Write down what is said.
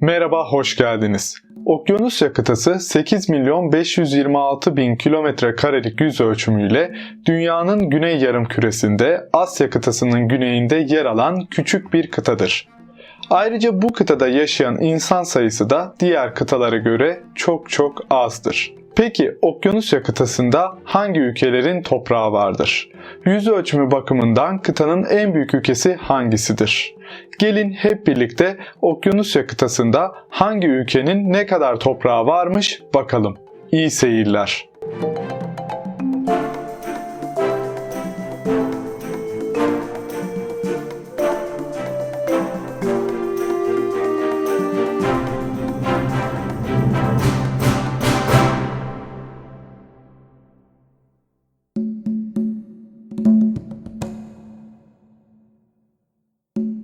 Merhaba, hoş geldiniz. Okyanusya kıtası 8 milyon 526 bin kilometre karelik yüz ölçümüyle dünyanın güney yarım küresinde Asya kıtasının güneyinde yer alan küçük bir kıtadır. Ayrıca bu kıtada yaşayan insan sayısı da diğer kıtalara göre çok çok azdır. Peki Okyanusya kıtasında hangi ülkelerin toprağı vardır? Yüz ölçümü bakımından kıtanın en büyük ülkesi hangisidir? Gelin hep birlikte Okyanusya kıtasında hangi ülkenin ne kadar toprağı varmış bakalım. İyi seyirler. you